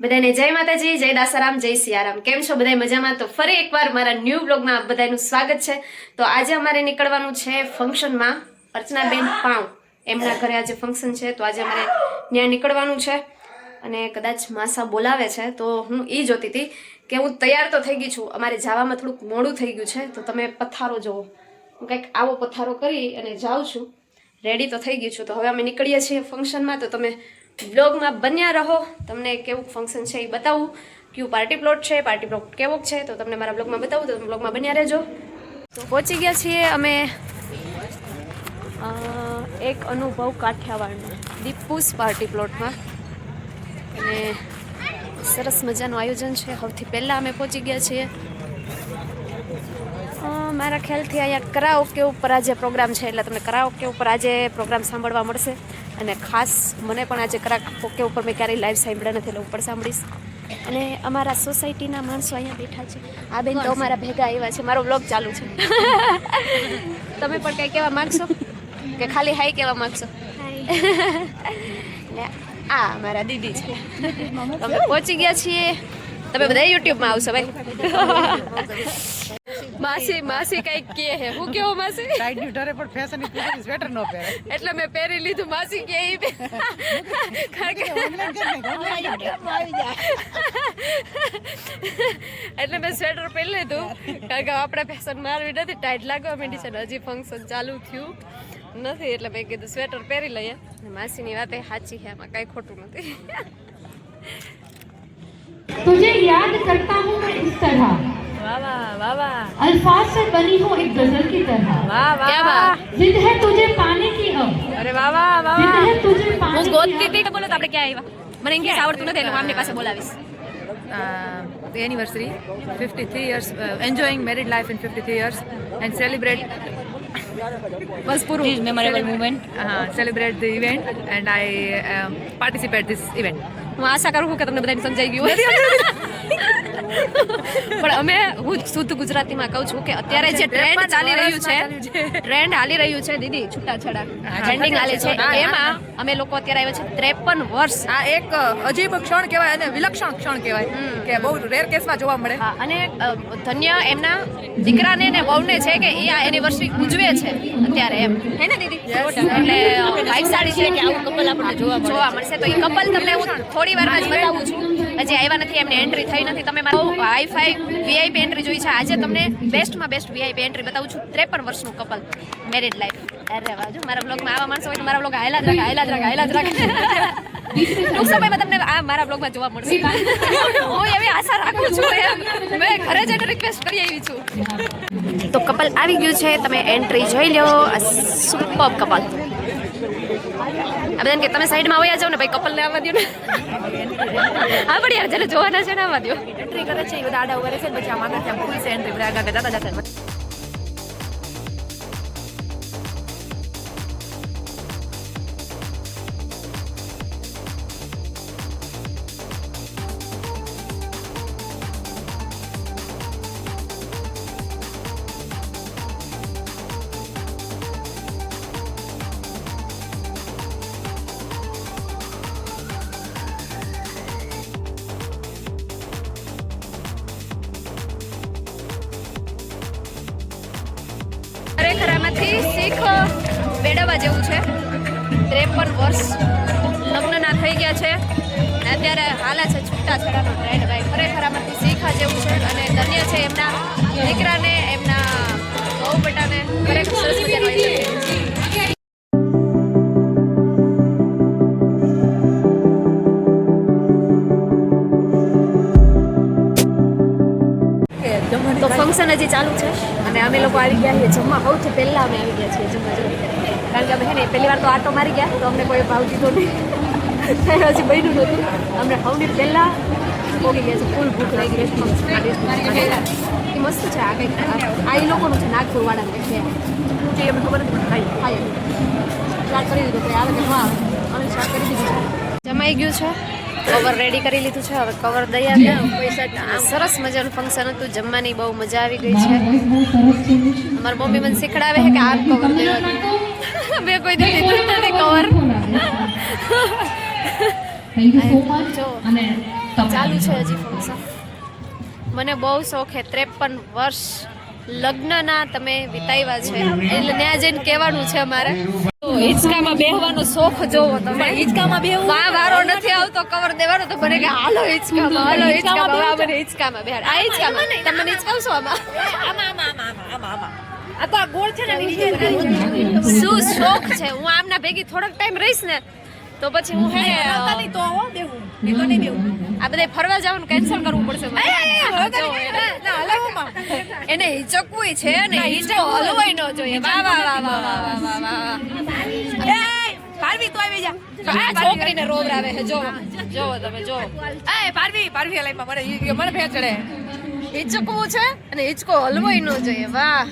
બધાને જય માતાજી, જય દાસારામ, જય સિયારામ. કેમ છો બધા મજામાં? તો ફરી એકવાર મારા ન્યૂ બ્લોગમાં બધાનું સ્વાગત છે. તો આજે અમારે નીકળવાનું છે ફંક્શનમાં અર્ચનાબેન પાઉ એમના ઘરે આજે ફંક્શન છે, તો આજે અમારે ત્યાં નીકળવાનું છે. અને કદાચ માસા બોલાવે છે, તો હું એ જોતી હતી કે હું તૈયાર તો થઈ ગઈ છું, અમારે જવામાં થોડુંક મોડું થઈ ગયું છે, તો તમે પથારો જુઓ હું કંઈક આવો પથારો કરી અને જાઉં છું. રેડી તો થઈ ગયું છું. તો હવે અમે નીકળીએ છીએ ફંક્શનમાં, તો તમે બ્લોગમાં બન્યા રહો. તમને કેવું ફંક્શન છે એ બતાવું. કયું પાર્ટી પ્લોટ છે પાર્ટી પ્લોટ કેવો છે, તો તમને મારા બ્લોગમાં બતાવું, તો તમે બ્લોગમાં બન્યા રહેજો. તો પહોંચી ગયા છીએ અમે એક અનુભવ કાઠિયાવાડનો, દીપુસ પાર્ટી પ્લોટમાં અને સરસ મજાનું આયોજન છે. સૌથી પહેલાં અમે પહોંચી ગયા છીએ. મારા ખ્યાલથી અહીંયા કરાઓકે ઉપર આજે પ્રોગ્રામ છે, એટલે તમને કરાઓકે ઉપર આજે પ્રોગ્રામ સાંભળવા મળશે. અને ખાસ મને પણ આજે કરાઓકે ઉપર મેં ક્યારેય લાઈવ સાંભળ્યા નથી એટલે ઉપર સાંભળીશ. અને અમારા સોસાયટીના માણસો અહીંયા બેઠા છે. આ બેન તો અમારા ભેગા આવ્યા છે. મારો બ્લોગ ચાલુ છે. તમે પણ કંઈ કહેવા માગશો? કે ખાલી હાઈ કહેવા માંગશો? આ મારા દીદી છે. અમે પહોંચી ગયા છીએ. તમે બધા યુટ્યુબમાં આવશો ભાઈ. માસી માસી કઈક કે હે હું કેવો માસી ટાઈટ ની ડરે પણ ફેશન ની પૂરી સ્વેટર નો પહેરે એટલે મેં પહેરી લીધું માસી કે ઈ બે. કારણ કે ઓનલાઈન કર ને એટલે મેં સ્વેટર પહેરી લીધું કારણ કે આપણે ફેશન મારવી નથી ટાઈટ લાગવા માંડી છે ને હજી ફંક્શન ચાલુ થયું નથી એટલે મેં કીધું સ્વેટર પહેરી લઈએ અને માસીની વાત એ સાચી છે એમાં કાંઈ ખોટું નથી तुझे याद करता हूँ मैं इस तरह વાહ વાહ વાહ વાહ अल्फाज से बनी हो एक गजल की तरह વાહ ક્યાં વાહ जिद है तुझे पाने की अब અરે વાહ વાહ વાહ जिद है तुझे હું पाने ગોતતી की હતી કે બોલો તો આપણે ક્યાં આવ્યા મને ઇંગ્લિશ આવડતું નથી એટલે હું આમની પાસે બોલાવીશ uh, the anniversary 53 years uh, enjoying married life in 53 years and celebrate બસ પૂરું memorable moment uh, celebrate the event and i um, participate this event હું આશા કરું છું કે તમને બધાને સમજાઈ ગયું હોય પણ અમે હું શુદ્ધ ગુજરાતીમાં કહું છું કે અત્યારે જે ટ્રેન્ડ ચાલી રહ્યું છે ટ્રેન્ડ હાલી રહ્યું છે દીદી છૂટાછેડા. ટ્રેન્ડિંગ હાલે છે. એમાં અમે લોકો અત્યારે આવ્યા છે ત્રેપન વર્ષ. આ એક અજીબ ક્ષણ કહેવાય અને વિલક્ષણ ક્ષણ કહેવાય કે બહુ રેર કેસમાં જોવા મળે. અને ધન્ય એમના દીકરાને ને વહુને છે કે એ આ એનિવર્સરી ઉજવે છે અત્યારે એમ. હે ને દીદી? એટલે ભાઈસાળી છે કે આવું કપલ આપણને જોવા જોવા મળશે તો એ કપલ તમને હું થોડી વારમાં જ બતાવું છું. હજી આવ્યા નથી, એમની એન્ટ્રી થઈ નથી. તમે મારું હાઈ ફાઈ વીઆઈપી એન્ટ્રી જોઈ છે. આજે તમને બેસ્ટમાં બેસ્ટ વીઆઈપી એન્ટ્રી બતાવું છું. ત્રેપન વર્ષનું કપલ મેરિડ લાઈફ અરે વાહ મારા બ્લોગમાં આવા માણસો હોય તો મારા બ્લોગ હાયલા જ રાખે, હાયલા જ રાખે, હાયલા જ રાખે. ટૂંક સમયમાં તમને આ મારા બ્લોગમાં જોવા મળશે. હું એવી આશા રાખું છું એમ. મેં ઘરે જઈને રિક્વેસ્ટ કરી આવી છું. તો કપલ આવી ગયું છે. તમે એન્ટ્રી જોઈ લો સુપર કપલ આ બધાને કે તમે સાઈડમાં વયા જાઓ ને ભાઈ કપલને આવવા દો ને. હા, પણ યાર, જેને જોવાના છે ને આવવા દો એન્ટ્રી કરે છે, એ બધા આડા ઊભા રહે છે પછી આમ આગળ ત્યાં છે એન્ટ્રી બધા આગળ જતા જતા શીખ મેળવવા જેવું છે. ત્રેપન વર્ષ લગ્નના થઈ ગયા છે. અને અત્યારે હાલા છે છૂટાછેડાનો ટ્રેન્ડ ભાઈ. ખરેખર આમાંથી શીખા જેવું છે. અને ધન્ય છે એમના દીકરાને, એમના બહુ બેટાને ખરેખર સરસ મજાનો ફંક્શન હજી ચાલુ છે. અને અમે લોકો આવી ગયા છીએ જમવા. સૌથી પહેલાં અમે આવી ગયા છીએ જમવા જવા કારણ કે અમે છે ને પહેલી વાર તો આટો મારી ગયા તો અમને કોઈ ભાવ દીધો નહીં. હજી બન્યું નહોતું. અમને સૌની પહેલાં પોગી ગયા છે. ફૂલ ભૂખ લાગી function એ મસ્ત છે. આ કંઈક આ- આ એ લોકોનું છે નાગપુરવાળાને છે. જે એમને ખબર નથી ખાઈ ખાઈ કરી દીધું. કે આવે કે હા અમે શાક કરી દીધું જમાઈ ગયું છે. કવર રેડી કરી લીધું છે. હવે કવર દઈ આવ્યા સરસ મજાનું ફંક્શન હતું. જમવાની બહુ મજા આવી ગઈ છે. અમારી મમ્મી મને શીખડાવે છે કે આ કવર દેવાનું મેં કોઈ દી લીધું નથી cover thank you so much જો ચાલુ છે હજી ફંક્શન મને બહુ શોખ છે. ત્રેપન વર્ષ લગ્નના તમે વિતાવ્યા છે. એટલે ત્યાં જઈને કહેવાનું છે અમારે. હિંચકામાં બેહવાનો શોખ જોવો તમે. હિંચકામાં બેહવું? વા વારો નથી આવતો કવર દેવાનો તો મને કે હાલો હિંચકામાં હાલો હિંચકામાં આ મને હિંચકામાં બેહાડ. આ હિંચકામાં. તમે હિંચકાવશો આમાં? આ તો આ ગોળ છે ને શું શોખ છે? હું આમના ભેગી થોડોક ટાઈમ રહીશ ને તો પછી હું હે નહીં તો હો દેવું. નહીં તો નહીં દેવું. આ બધે ફરવા જવાનું કેન્સલ કરવું પડશે એને. હિચકવું છે ને હિચકો હલવાઈ ન જોઈએ. વાહ વાહ વાહ વાહ વાહ વાહ વાહ. પારવી તો આવી જા. આ છોકરીને રોગ આવે છે. જો જો તમે જો પારવી પારવી હલાઈમાં મને મને ભેચડે હિચકવું છે અને હિચકો હલવાઈ ન જોઈએ. વાહ.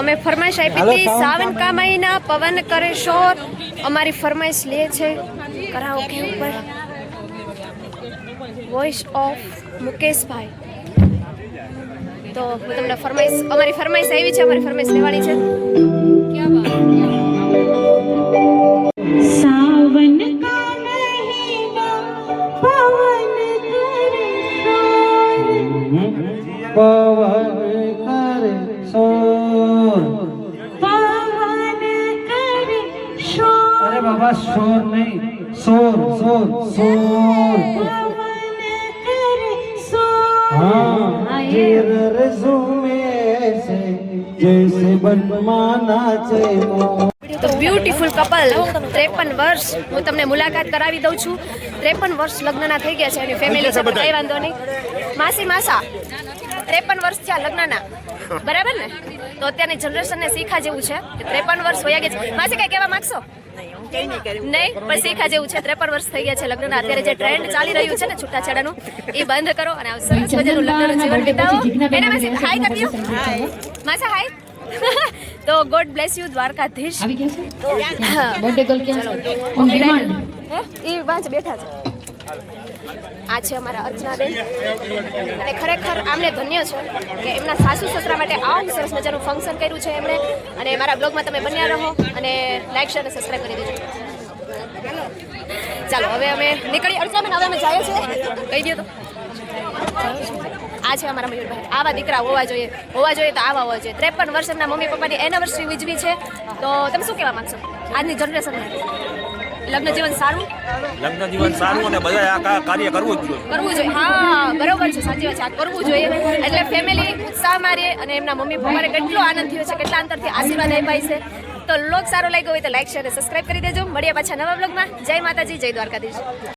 અમે ફરમાઈશ આપી હતી સાવન કામાઈના પવન કરે શોર. અમારી ફરમાઈશ લે છે કરાઓકે ઉપર. વોઇસ ઓફ મુકેશભાઈ. તો હું તમને ફરમાઈશ અમારી ફરમાઈશ આવી છે અમારી ફરમાઈશ લેવાની છે. પવન शोर અરે બાબા શોર નહીં શોર શોર શોર पवन करे शोर हाँ जिरर झूमे से जैसे बनमाना છે મોર તો બ્યુટીફુલ કપલ ત્રેપન વર્ષ હું તમને મુલાકાત કરાવી દઉં છું ત્રેપન વર્ષ લગ્નના થઈ ગયા છે એની ફેમિલી છે પણ કઈ વાંધો નહીં માસી માસા ત્રેપન વર્ષ થયા લગ્નના બરાબર ને તો અત્યારની જનરેશનને શીખા જેવું છે કે ત્રેપન વર્ષ વયા ગયા છે માસી કઈ કહેવા માંગશો નહીં પણ શીખા જેવું છે. ત્રેપન વર્ષ થઈ ગયા છે લગ્નના. અત્યારે જે ટ્રેન્ડ ચાલી રહ્યું છે ને છૂટાછેડાનું એ બંધ કરો અને આવશે મજાનું લગ્નનું જીવન વિતાવો. એને મેસેજ હાય કરી હાય માસા હાય તો ગોડ બ્લેસ યુ દ્વારકાધીશ. આવી ગયા છે? બર્થડે ગર્લ ક્યાં ઓન ડિમાન્ડ એ વાંચ બેઠા છે. આ છે અમારા અર્ચનાબેન. અને ખરેખર આમને ધન્ય છે કે એમના સાસુ સસરા માટે આવું સરસ મજાનું ફંક્શન કર્યું છે એમણે. અને મારા બ્લોગમાં તમે બન્યા રહો અને લાઈક શેર અને સબસ્ક્રાઈબ કરી દેજો. ચાલો, હવે અમે નીકળી અર્ચનાબેન, હવે અમે જઈએ છીએ. કહી દો તો. આ છે અમારા મયુરભાઈ. આવા દીકરા હોવા જોઈએ. હોવા જોઈએ તો આવા હોવા જોઈએ. ત્રેપન વર્ષના મમ્મી પપ્પાની એનિવર્સરી ઉજવી છે. તો તમે શું કહેવા માંગશો? આજની જનરેશનને લગ્ન જીવન સારું? લગ્ન જીવન સારું અને બધા આ કાર્ય કરવું જ જોઈએ. કરવું જોઈએ. હા બરોબર છે સાચી વાત છે. કરવું જોઈએ. એટલે ફેમિલી ઉત્સાહ મારીએ અને એમના મમ્મી પપ્પાને કેટલો આનંદ થયો છે કેટલા અંતરથી આશીર્વાદ આપ્યા છે. તો લોક સારો લાગ્યો હોય તો લાઈક શેર અને સબસ્ક્રાઇબ કરી દેજો. મળીએ પાછા નવા બ્લોગમાં જય માતાજી જય દ્વારકાધીશ.